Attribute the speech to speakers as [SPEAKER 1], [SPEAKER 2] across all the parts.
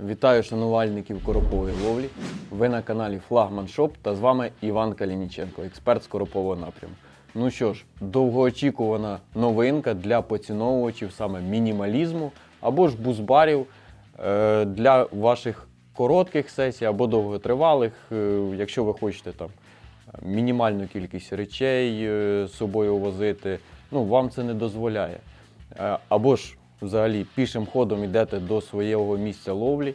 [SPEAKER 1] Вітаю шанувальників коропової ловлі. Ви на каналі Флагман Шоп та з вами Іван Калініченко, експерт з коропового напряму. Ну що ж, довгоочікувана новинка для поціновувачів саме мінімалізму або ж бузбарів е, для ваших коротких сесій або довготривалих, е, якщо ви хочете там мінімальну кількість речей е, з собою возити, ну вам це не дозволяє. Е, Або ж взагалі пішим ходом йдете до свого місця ловлі.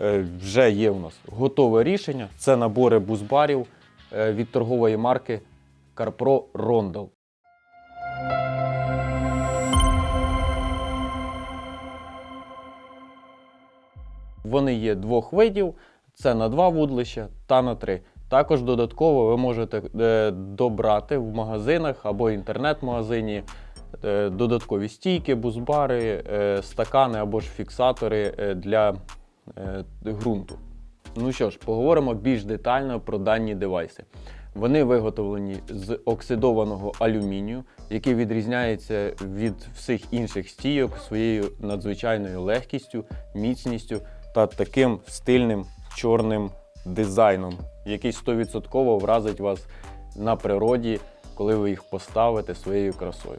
[SPEAKER 1] Е, Вже є у нас готове рішення. Це набори бузбарів е, від торгової марки CarPro Rondel. Вони є двох видів: це на два вудлища та на три. Також додатково ви можете е, добрати в магазинах або інтернет-магазині додаткові стійки, бузбари, е, стакани або ж фіксатори е, для е, ґрунту. Ну що ж, поговоримо більш детально про дані девайси. Вони виготовлені з оксидованого алюмінію, який відрізняється від всіх інших стійок своєю надзвичайною легкістю, міцністю та таким стильним чорним дизайном, який 100% вразить вас на природі, коли ви їх поставите своєю красою.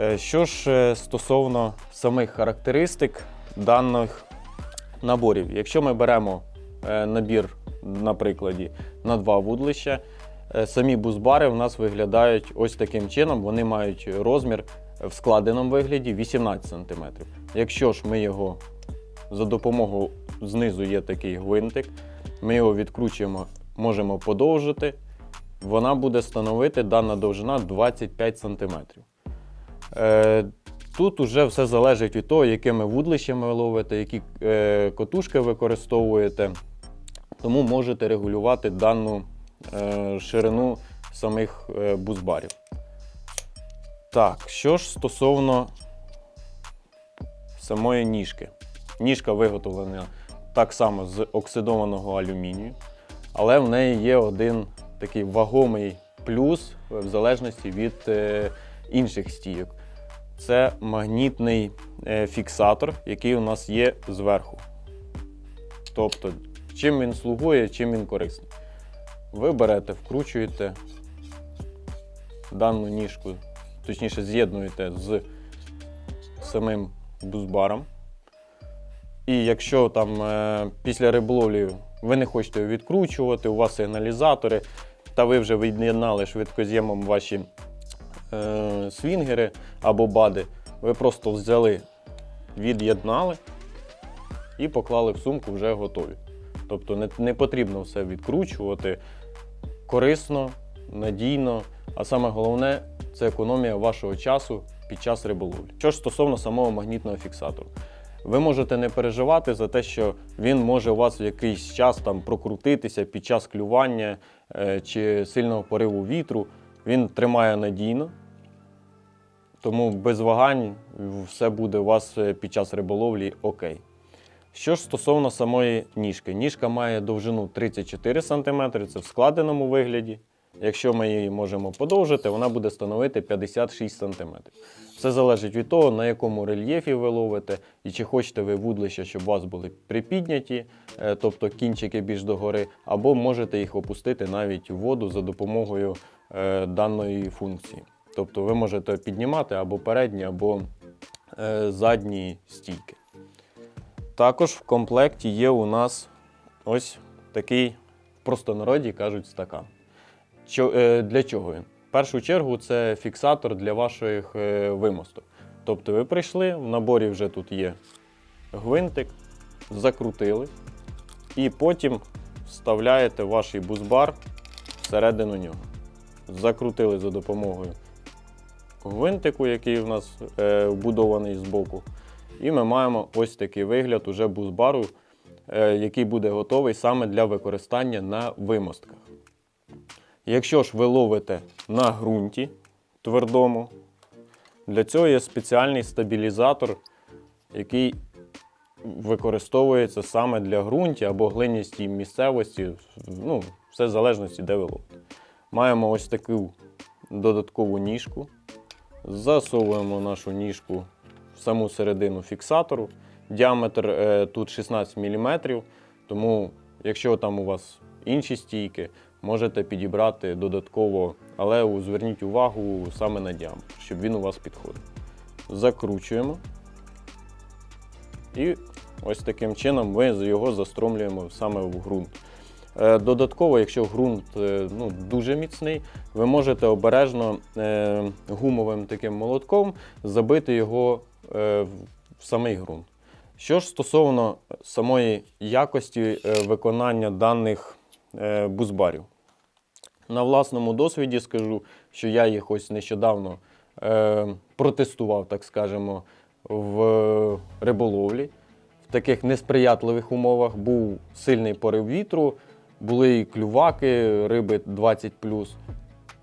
[SPEAKER 1] Е, Що ж е, стосовно самих характеристик даних наборів, якщо ми беремо е, набір, на прикладі, на два вудлища, самі бузбари в нас виглядають ось таким чином. Вони мають розмір в складеному вигляді 18 см. Якщо ж ми його за допомогою знизу є такий гвинтик, ми його відкручуємо, можемо подовжити. Вона буде становити дана довжина 25 см. Е, Тут уже все залежить від того, якими вудлищами ви ловите, які е, котушки використовуєте. Тому можете регулювати дану е, ширину самих бузбарів. Так, що ж стосовно самої ніжки. Ніжка виготовлена так само з оксидованого алюмінію, але в неї є один такий вагомий плюс в залежності від інших стійок. Це магнітний е, фіксатор, який у нас є зверху. Тобто, чим він слугує, чим він корисний. Ви берете, вкручуєте дану ніжку, точніше, з'єднуєте з самим бузбаром. І якщо там е, після риболовлі ви не хочете відкручувати, у вас сигналізатори, та ви вже від'єднали швидкоз'ємом ваші е, свінгери або бади, ви просто взяли, від'єднали і поклали в сумку вже готові. Тобто не, не потрібно все відкручувати корисно, надійно, а саме головне це економія вашого часу під час риболовлі. Що ж стосовно самого магнітного фіксатору. Ви можете не переживати за те, що він може у вас в якийсь час там прокрутитися під час клювання е, чи сильного пориву вітру. Він тримає надійно, тому без вагань все буде у вас е, під час риболовлі окей. Що ж стосовно самої ніжки, ніжка має довжину 34 см, це в складеному вигляді. Якщо ми її можемо подовжити, вона буде становити 56 см. Все залежить від того, на якому рельєфі ви ловите, і чи хочете ви вудлища, щоб у вас були припідняті, е, тобто кінчики більш догори, або можете їх опустити навіть у воду за допомогою даної функції. Тобто ви можете піднімати або передні, або е, задні стійки. Також в комплекті є у нас ось такий, в простонароді кажуть, стакан. Е, для чого він? В першу чергу це фіксатор для ваших е, вимосток. Тобто ви прийшли, в наборі вже тут є гвинтик, закрутили, і потім вставляєте ваш бузбар всередину нього. Закрутили за допомогою гвинтику, який у нас е, вбудований збоку. І ми маємо ось такий вигляд уже бузбару, е, який буде готовий саме для використання на вимостках. Якщо ж ви ловите на ґрунті твердому, для цього є спеціальний стабілізатор, який використовується саме для ґрунті або глиністій місцевості, ну, все в залежності, де ви ловите. Маємо ось таку додаткову ніжку. Засовуємо нашу ніжку в саму середину фіксатору Діаметр е, тут 16 мм, тому якщо там у вас інші стійки, можете підібрати додатково, але зверніть увагу саме на діаметр, щоб він у вас підходив. Закручуємо. І ось таким чином ми його застромлюємо саме в ґрунт. Е, Додатково, якщо ґрунт е, ну, дуже міцний, ви можете обережно е, гумовим таким молотком забити його в самий ґрунт. Що ж стосовно самої якості виконання даних бузбарів, на власному досвіді скажу, що я їх ось нещодавно протестував, так скажемо, в риболовлі. В таких несприятливих умовах був сильний порив вітру, були і клюваки, риби 20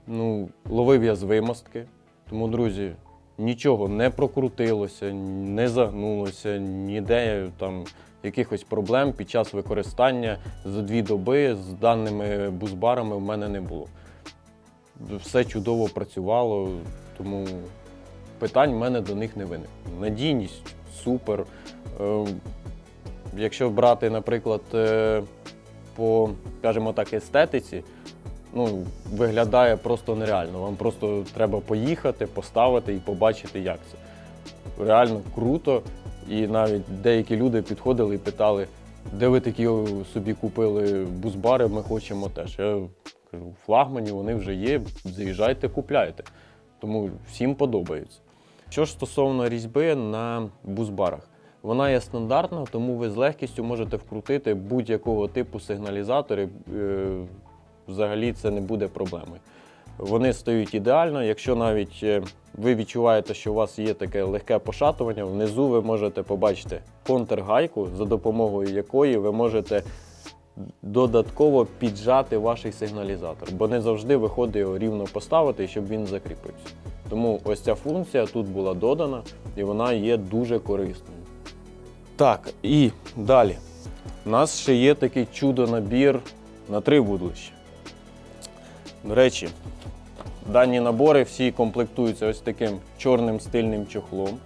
[SPEAKER 1] Ну, ловив я з вимостки. Тому, друзі, нічого не прокрутилося, не загнулося, ніде там якихось проблем під час використання за дві доби з даними бузбарами в мене не було. Все чудово працювало, тому питань в мене до них не виникло. Надійність супер. Е, Якщо брати, наприклад, е, по, скажімо так, естетиці, ну, виглядає просто нереально. Вам просто треба поїхати, поставити і побачити, як це. Реально круто. І навіть деякі люди підходили і питали, де ви такі собі купили бузбари, ми хочемо теж. Я кажу, у флагмані вони вже є, заїжджайте, купляйте. Тому всім подобається. Що ж стосовно різьби на бузбарах, вона є стандартна, тому ви з легкістю можете вкрутити будь-якого типу сигналізатори. е, Взагалі це не буде проблемою. Вони стають ідеально. Якщо навіть е, ви відчуваєте, що у вас є таке легке пошатування, внизу ви можете побачити контргайку, за допомогою якої ви можете додатково піджати ваш сигналізатор, бо не завжди виходить його рівно поставити, щоб він закріпився. Тому ось ця функція тут була додана і вона є дуже корисною. Так, і далі. У нас ще є такий чудо-набір на три вудлища. До речі, дані набори всі комплектуються ось таким чорним стильним чохлом.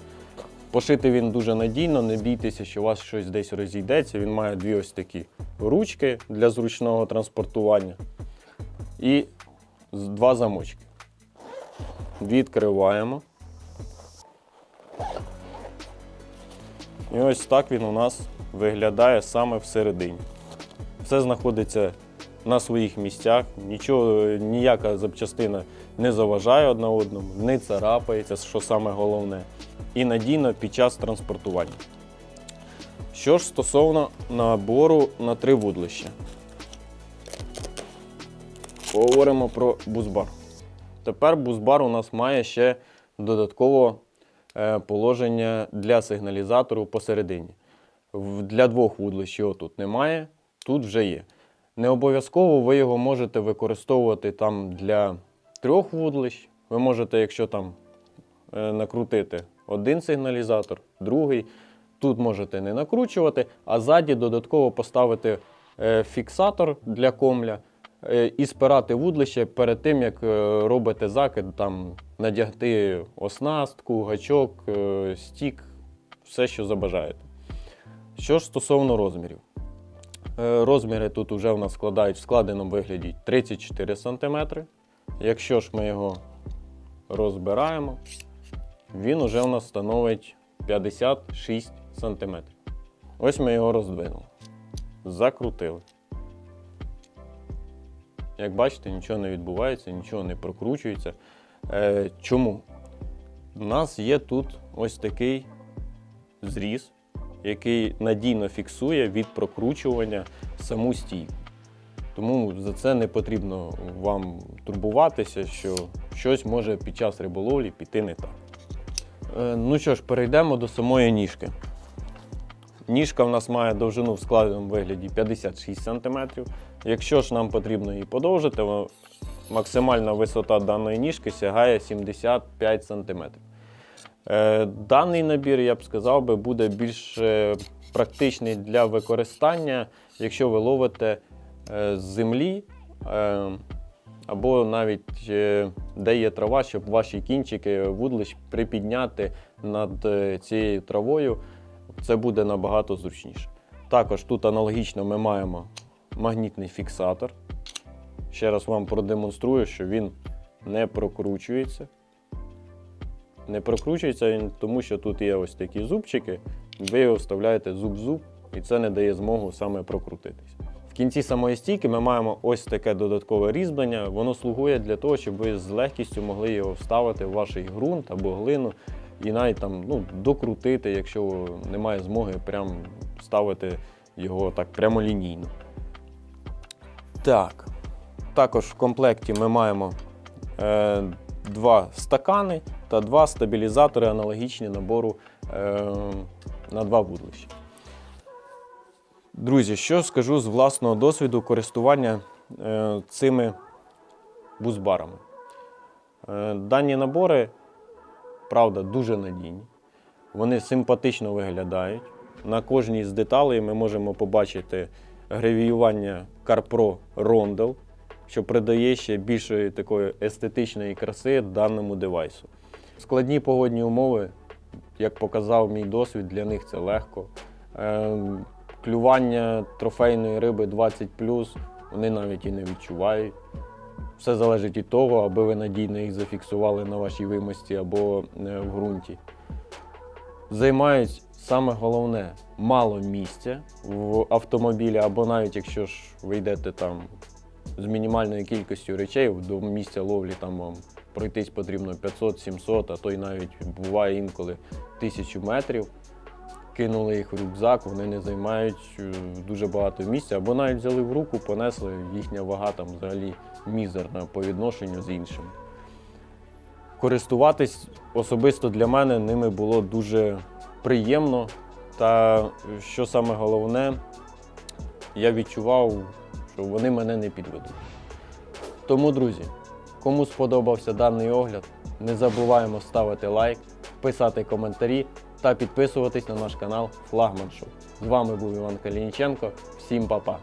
[SPEAKER 1] Пошити він дуже надійно, не бійтеся, що у вас щось десь розійдеться. Він має дві ось такі ручки для зручного транспортування і два замочки. Відкриваємо. І ось так він у нас виглядає саме всередині. Все знаходиться на своїх місцях, нічого, ніяка запчастина не заважає одна одному, не царапається, що саме головне, і надійно під час транспортування. Що ж стосовно набору на три вудлища, поговоримо про бузбар. Тепер бузбар у нас має ще додатково положення для сигналізатору посередині. Для двох вудлищ його тут немає, тут вже є. Не обов'язково ви його можете використовувати там для трьох вудлищ. Ви можете, якщо там е, накрутити один сигналізатор, другий. Тут можете не накручувати, а ззаді додатково поставити е, фіксатор для комля е, і спирати вудлище перед тим, як е, робите закид, там надягти оснастку, гачок, е, стік, все, що забажаєте. Що ж стосовно розмірів. Е, Розміри тут вже у нас складають в складеному вигляді 34 см. Якщо ж ми його розбираємо, він уже у нас становить 56 см. Ось ми його роздвинули. Закрутили. Як бачите, нічого не відбувається, нічого не прокручується. Е, чому? У нас є тут ось такий зріз, який надійно фіксує від прокручування саму стійку. Тому за це не потрібно вам турбуватися, що щось може під час риболовлі піти не так. Е, Ну що ж, перейдемо до самої ніжки. Ніжка в нас має довжину в складеному вигляді 56 см. Якщо ж нам потрібно її подовжити, максимальна висота даної ніжки сягає 75 см. Е, Даний набір, я б сказав, буде більш е, практичний для використання, якщо ви ловите е, з землі або навіть де є трава, щоб ваші кінчики вудлищ припідняти над цією травою це буде набагато зручніше. Також тут аналогічно ми маємо магнітний фіксатор. Ще раз вам продемонструю, що він не прокручується. Не прокручується він, тому що тут є ось такі зубчики, ви його вставляєте зуб-зуб, і це не дає змогу саме прокрутитись. В кінці самої стійки ми маємо ось таке додаткове різьблення. Воно слугує для того, щоб ви з легкістю могли його вставити в ваш ґрунт або глину і навіть там ну, докрутити, якщо немає змоги прям ставити його так прямолінійно. Так. Також в комплекті ми маємо е, два стакани та два стабілізатори, аналогічні набору е, на два вудлища. Друзі, що скажу з власного досвіду користування е, цими бузбарами. Е, дані набори, правда, дуже надійні. Вони симпатично виглядають. На кожній з деталей ми можемо побачити гравіювання CarPro Rondel, що придає ще більшої такої естетичної краси даному девайсу. Складні погодні умови, як показав мій досвід, для них це легко. Е, Клювання трофейної риби 20 вони навіть і не відчувають. Все залежить від того, аби ви надійно їх зафіксували на вашій вимості або е, в ґрунті. Займають саме головне мало місця в автомобілі, або навіть якщо ж ви йдете там з мінімальною кількістю речей, до місця ловлі там вам пройтись потрібно 500-700, а то й навіть буває інколи тисячу метрів. Кинули їх в рюкзак, вони не займають е, дуже багато місця, або навіть взяли в руку, понесли, їхня вага там взагалі мізерна по відношенню з іншими. Користуватись особисто для мене ними було дуже приємно. Та що саме головне, я відчував, що вони мене не підведуть. Тому, друзі, кому сподобався даний огляд, не забуваємо ставити лайк, писати коментарі та підписуватись на наш канал Флагман Шоу. З вами був Іван Калініченко. Всім па-па!